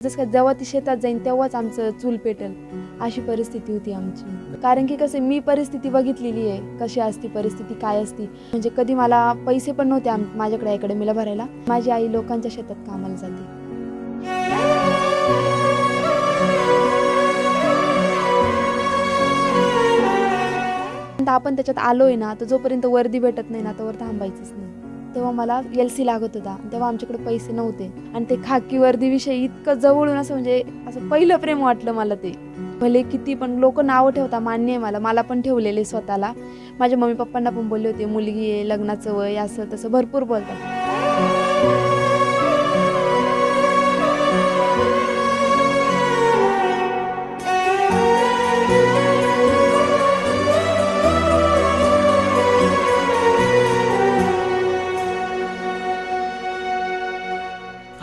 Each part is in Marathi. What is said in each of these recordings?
जसं का जेव्हा ती शेतात जाईन तेव्हाच आमचं चूल पेटेल. अशी परिस्थिती होती आमची. कारण की कसं मी परिस्थिती बघितलेली आहे कशी असती परिस्थिती काय असती. म्हणजे कधी मला पैसे पण नव्हते माझ्याकडे इकडे मिला भरायला. माझी आई लोकांच्या शेतात कामाला जाते. आपण त्याच्यात आलोय ना तर जोपर्यंत वर्दी भेटत नाही ना तोवर थांबायचंच नाही. तेव्हा मला एल सी लागत होता. तेव्हा आमच्याकडे पैसे नव्हते. आणि ते खाकी वर्दीविषयी इतकं जवळून असं म्हणजे असं पहिलं प्रेम वाटलं मला ते. भले किती पण लोक नावं ठेवता मान्य आहे मला. मला पण ठेवलेले स्वतःला. माझ्या मम्मी पप्पांना पण बोलले होते मुलगी आहे लग्नाचं वय असं तसं भरपूर बोलतात.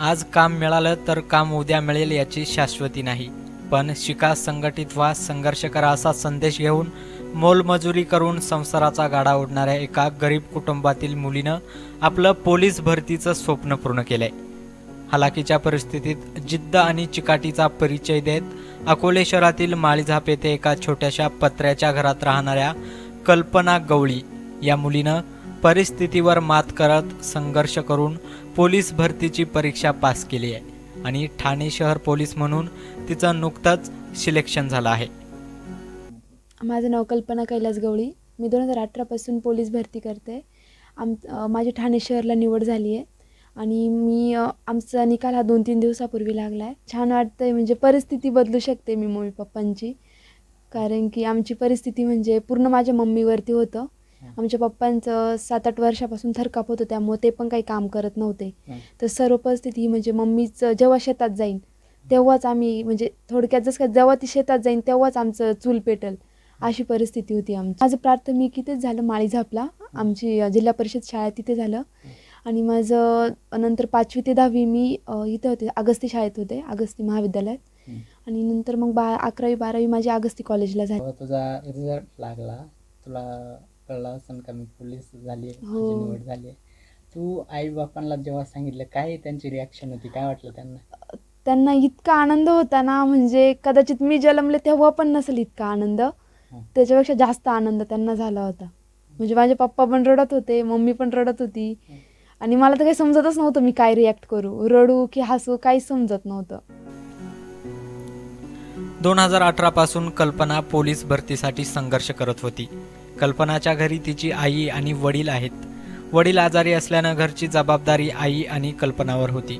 आज काम मिळालं तर काम उद्या मिळेल याची शाश्वती नाही. पण शिका संघटित व्हा संघर्ष करा असा संदेश घेऊन मोलमजुरी करून संसाराचा गाडा ओढणाऱ्या एका गरीब कुटुंबातील मुलीनं आपलं पोलीस भरतीचं स्वप्न पूर्ण केलंय. हालाकीच्या परिस्थितीत जिद्द आणि चिकाटीचा परिचय देत अकोले शहरातील माळीझाप येथे एका छोट्याशा पत्र्याच्या घरात राहणाऱ्या कल्पना गवळी या मुलीनं परिस्थितीवर मात करत संघर्ष करून पोलीस भरतीची परीक्षा पास केली आहे आणि ठाणे शहर पोलीस म्हणून तिचं नुकतंच सिलेक्शन झालं आहे. माझं नाव कल्पना कैलास गवळी. मी दोन हजार अठरापासून पोलीस भरती करते. आम माझी ठाणे शहरला निवड झाली आहे. आणि मी आमचा निकाल हा दोन तीन दिवसापूर्वी लागला आहे छान वाटतं आहे म्हणजे परिस्थिती बदलू शकते मी मम्मी पप्पांची. कारण की आमची परिस्थिती म्हणजे पूर्ण माझ्या मम्मीवरती होतं. आमच्या पप्पांचं सात आठ वर्षापासून थरकाप होतं त्यामुळे ते पण काही काम करत नव्हते. तर सर्व परिस्थिती म्हणजे मम्मीचं जेव्हा शेतात जाईन तेव्हाच आम्ही म्हणजे थोडक्यात जसं का जेव्हा ती शेतात जाईन तेव्हाच आमचं चूल पेटेल. अशी परिस्थिती होती आमची. माझं प्राथमिक इथेच झालं माळीझापला. आमची अ, जिल्हा परिषद शाळा तिथे झालं. आणि माझं नंतर पाचवी ते दहावी मी इथं होते अगस्ती शाळेत होते अगस्ती महाविद्यालयात. आणि नंतर मग बा अकरावी बारावी माझी अगस्ती कॉलेजला झाली. तुझा रिझल्ट लागला. तुला कळलं असं का मी पोलीस झाली आहे, हो. माझी निवड झाली आहे. तू आई बापांना जेव्हा सांगितलं काय त्यांची रिॲक्शन होती? काय वाटलं त्यांना? त्यांना इतका आनंद होता ना म्हणजे कदाचित मी जन्मले तेव्हा पण नसेल इतका आनंद. त्याच्यापेक्षा जास्त आनंद त्यांना झाला होता. म्हणजे माझे पप्पा पण रडत होते मम्मी पण रडत होती. आणि मला तर काही समजतच नव्हतं मी काय रिॲक्ट करू. रडू की हसू काहीच समजत नव्हतं. दोन हजार अठरा पासून कल्पना पोलीस भरतीसाठी संघर्ष करत होती. कल्पनाच्या घरी तिची आई आणि वडील आहेत. वडील आजारी असल्यानं घरची जबाबदारी आई आणि कल्पनावर होती.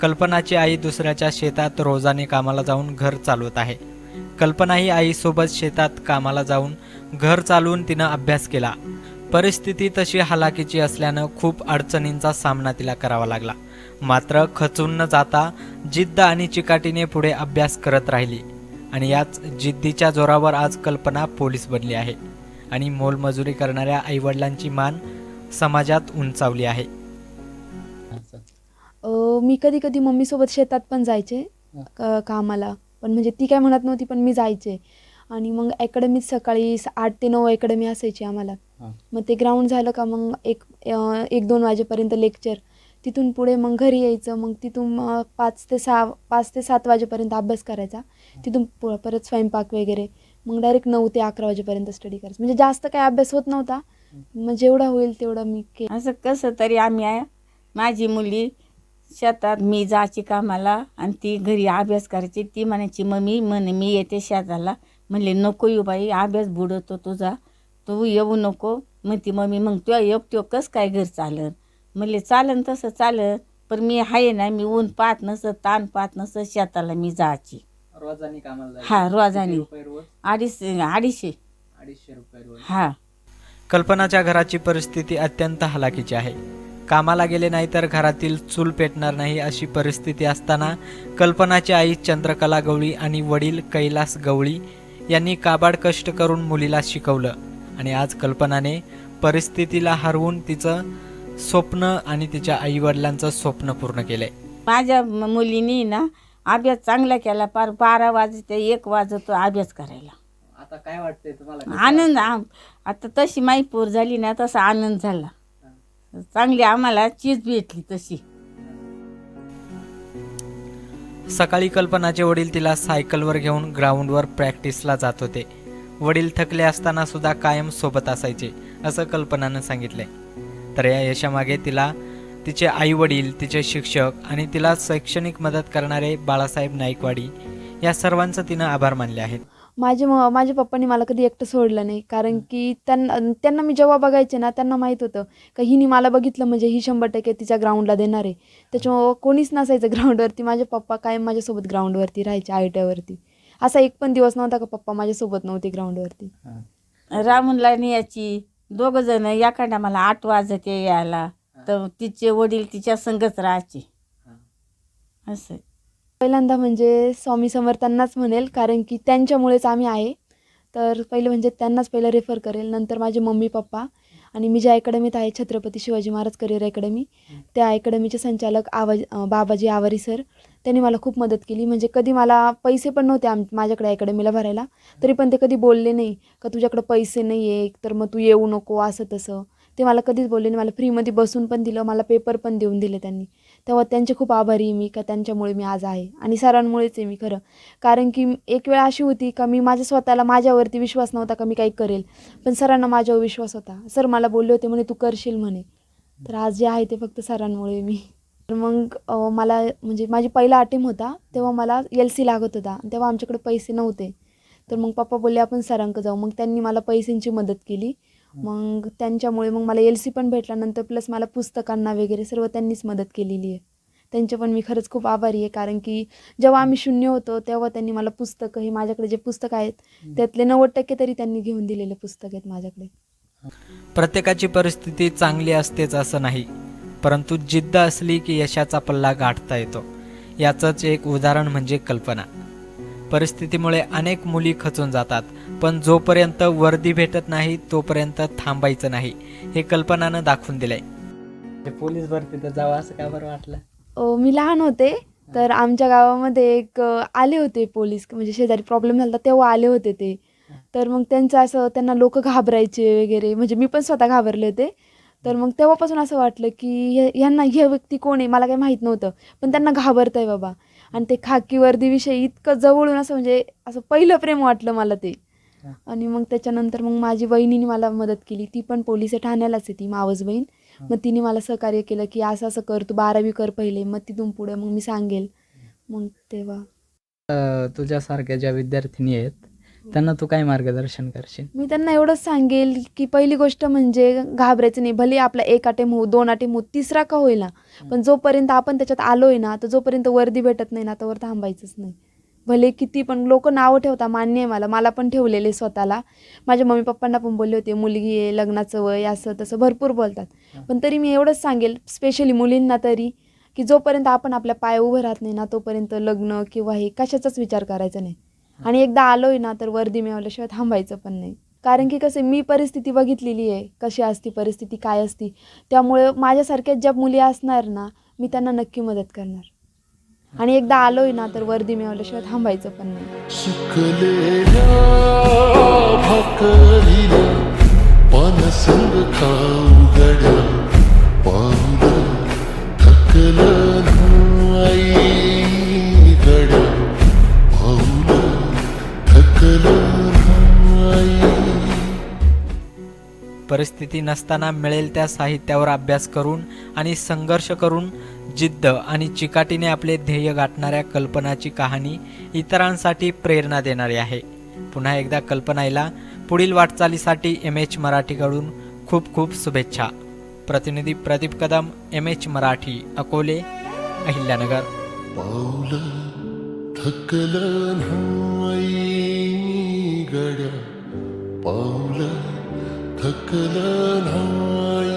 कल्पनाची आई दुसऱ्याच्या शेतात रोजाने कामाला जाऊन घर चालवत आहे. कल्पना ही आईसोबत शेतात कामाला जाऊन घर चालवून तिनं अभ्यास केला. परिस्थिती तशी हालाकीची असल्यानं खूप अडचणींचा सामना तिला करावा लागला. मात्र खचून न जाता जिद्द आणि चिकाटीने पुढे अभ्यास करत राहिली आणि याच जिद्दीच्या जोरावर आज कल्पना पोलीस बनली आहे. आणि मोलमजुरी करणाऱ्या आईवडिलांची मान समाजात उंचावली आहे. मी कधी कधी मम्मीसोबत शेतात पण जायचे क- कामाला. पण म्हणजे ती काय म्हणत नव्हती पण मी जायचे. आणि मग अकॅडमीत सकाळी आठ ते नऊ अकॅडमी असायची आम्हाला. मग ते ग्राउंड झालं का मग एक एक दोन वाजेपर्यंत लेक्चर. तिथून पुढे मग घरी यायचं मग तिथून पाच ते सहा पाच ते सात वाजेपर्यंत अभ्यास करायचा. तिथून परत स्वयंपाक वगैरे. मग डायरेक्ट नऊ ते अकरा वाजेपर्यंत स्टडी करायचं. म्हणजे जास्त काही अभ्यास होत नव्हता. मग जेवढा होईल तेवढा मी के असं कसं तरी आम्ही आहे. माझी मुली शेतात मी जायची कामाला आणि ती घरी अभ्यास करायची. ती म्हणायची मम्मी म्हण मी येते शेताला. म्हणले नको येऊ बाई अभ्यास बुडवतो तुझा. तू येऊ नको. म्हणती मम्मी मग तो तुला तो कसं काय घर चालन? म्हणले चालन तसं चालन पण मी आहे ना मी ऊन पाहत नसं ताण पाहत नसं शेताला मी जायची. रोजानी कामाला हा, रोजानी. रुपये रोज? अडीचशे अडीचशे. अडीचशे रुपये रोज. हा. कल्पनाच्या घराची परिस्थिती अत्यंत हलाखीची आहे. कामाला गेले नाही तर घरातील चूल पेटणार नाही अशी परिस्थिती असताना कल्पनाची आई चंद्रकला गवळी आणि वडील कैलास गवळी यांनी काबाड कष्ट करून मुलीला शिकवलं. आणि आज कल्पनाने परिस्थितीला हरवून तिचं स्वप्न आणि तिच्या आईवडिलांचं स्वप्न पूर्ण केलंय. माझ्या म- मुलीनी ना अभ्यास चांगला केला पार बारा वाजते एक वाजतो अभ्यास करायला. आता काय वाटतंय तुम्हाला? आनंद आम- आता तशी माई पोर झाली ना तसा आनंद झाला. चांगली आम्हाला चीज भेटली तशी. सकाळी कल्पनाचे वडील तिला सायकलवर घेऊन ग्राउंडवर प्रॅक्टिसला जात होते. वडील थकले असताना सुद्धा कायम सोबत असायचे असं कल्पनानं सांगितलंय. तर या यशामागे तिला तिचे आई वडील तिचे शिक्षक आणि तिला शैक्षणिक मदत करणारे बाळासाहेब नाईकवाडी या सर्वांचं तिनं आभार मानले आहेत. माझे म माझ्या पप्पांनी मला कधी एकटं सोडलं नाही. कारण की त्यांना त्यांना मी जेव्हा बघायचे ना त्यांना माहीत होतं का हिने मला बघितलं म्हणजे ही शंभर टक्के तिच्या ग्राउंडला देणार आहे. त्याच्यामुळं कोणीच नसायचं ग्राउंडवरती माझे पप्पा कायम माझ्यासोबत ग्राउंडवरती राहायचे आयट्यावरती असा एक पण दिवस नव्हता का पप्पा माझ्यासोबत नव्हते ग्राउंडवरती रामूनला न्यायची दोघं जण याकडे मला आठ वाजते यायला. तर तिचे वडील तिच्या संगच राहायचे. असं. पहिल्यांदा म्हणजे स्वामी समर्थांनाच म्हणेल कारण की त्यांच्यामुळेच आम्ही आहे. तर पहिलं म्हणजे त्यांनाच पहिलं रेफर करेल नंतर माझे मम्मी पप्पा आणि मी ज्या अकॅडमीत आहे छत्रपती शिवाजी महाराज करिअर अकॅडमी त्या अकॅडमीचे संचालक आवाज बाबाजी आवारी सर त्यांनी मला खूप मदत केली. म्हणजे कधी मला पैसे पण नव्हते आम माझ्याकडे अकॅडमीला भरायला. तरी पण ते कधी बोलले नाही का तुझ्याकडे पैसे नाही आहे तर मग तू येऊ नको असं तसं. ते मला कधीच बोलले नाही. मला फ्रीमध्ये बसून पण दिलं मला पेपर पण देऊन दिले त्यांनी. तेव्हा त्यांचे खूप आभारी आहे मी का त्यांच्यामुळे मी आज आहे. आणि सरांमुळेच आहे मी खरं. कारण की एक वेळ अशी होती का मी माझ्या स्वतःला माझ्यावरती विश्वास नव्हता का मी काही करेल. पण सरांना माझ्यावर विश्वास होता. सर मला बोलले होते म्हणे तू करशील म्हणे. तर आज जे आहे ते फक्त सरांमुळे मी. तर मग मला म्हणजे माझी पहिला अटेम होता तेव्हा मला एल सी लागत होता. तेव्हा आमच्याकडे पैसे नव्हते. तर मग पप्पा बोलले आपण सरांक जाऊ. मग त्यांनी मला पैशांची मदत केली. मग त्यांच्यामुळे मग मला एल सी पण भेटला नंतर प्लस मला पुस्तकांना वगैरे सर्व त्यांनीच मदत केलेली आहे. त्यांचे पण मी खरंच खूप आभारी आहे कारण की जेव्हा आम्ही शून्य होतो तेव्हा त्यांनी मला पुस्तकं हे माझ्याकडे जे पुस्तक आहेत त्यातले नव्वद टक्के तरी त्यांनी घेऊन दिलेले पुस्तक आहेत माझ्याकडे. प्रत्येकाची परिस्थिती चांगली असतेच असं नाही परंतु जिद्द असली की यशाचा पल्ला गाठता येतो. याचंच एक उदाहरण म्हणजे कल्पना. परिस्थितीमुळे अनेक मुली खचून जातात. पण जोपर्यंत वर्दी भेटत नाही तोपर्यंत थांबायचं नाही हे कल्पनानं दाखवून दिलंय. पोलीस भरती तर जावं असं का बरं वाटलं? अ, मी लहान होते तर आमच्या गावामध्ये एक अ, आले होते पोलीस म्हणजे शेजारी प्रॉब्लेम झाला होता तेव्हा आले होते ते. तर मग त्यांचं असं त्यांना लोक घाबरायचे वगैरे म्हणजे मी पण स्वतः घाबरले होते. तर मग तेव्हापासून असं वाटलं की ह्यांना हे व्यक्ती कोण आहे मला काही माहीत नव्हतं. पण त्यांना घाबरत आहे बाबा. आणि ते खाकी वर्दीविषयी इतकं जवळून असं म्हणजे असं पहिलं प्रेम वाटलं मला ते. आणि मग त्याच्यानंतर मग माझी बहिणीने मला मदत केली. ती पण पोलीस ठाण्यालाच आहे ती मावस बहीण. मग तिने मला सहकार्य केलं की असं असं कर तू बारावी कर पहिले मग तिथून पुढे मग मी सांगेल. मग तेव्हा. तुझ्यासारख्या ज्या विद्यार्थिनी आहेत त्यांना तू काय मार्गदर्शन करशील? मी त्यांना एवढंच सांगेल की पहिली गोष्ट म्हणजे घाबरायचं नाही. भले आपला एक अटेम होऊ दोन अटेम होऊ तिसरा का होईना पण जोपर्यंत आपण त्याच्यात आलोय ना तर जोपर्यंत वर्दी भेटत नाही ना तोवर थांबायचंच नाही. भले किती पण लोक नावं ठेवता मान्य आहे मला. मला पण ठेवलेले स्वतःला. माझ्या मम्मी पप्पांना पण बोलले होते मुलगी आहे लग्नाचं वय असं तसं भरपूर बोलतात. पण तरी मी एवढंच सांगेल स्पेशली मुलींना तरी की जोपर्यंत आपण आपल्या पाय उभं राहत नाही ना तोपर्यंत लग्न किंवा हे कशाचाच विचार करायचा नाही. आणि एकदा आलोय ना तर वर्दी मिळवल्याशिवाय थांबायचं पण नाही. कारण की कसं मी परिस्थिती बघितलेली आहे. कशी असती परिस्थिती काय असती. त्यामुळे माझ्यासारख्याच ज्या मुली असणार ना मी त्यांना नक्की मदत करणार. आणि एकदा आलोय ना तर वर्दी मिळवल्याशिवाय थांबायचं पण नाही. परिस्थिती नसताना मिळेल त्या साहित्यावर अभ्यास करून आणि संघर्ष करून जिद्द आणि चिकाटीने आपले ध्येय गाठणाऱ्या कल्पनाची कहाणी इतरांसाठी प्रेरणा देणारी आहे. पुन्हा एकदा कल्पनाईला पुढील वाटचालीसाठी एम एच मराठीकडून खूप खूप शुभेच्छा. प्रतिनिधी प्रदीप कदम एम एच मराठी अकोले अहिल्यानगर. पावलं थकलं नाही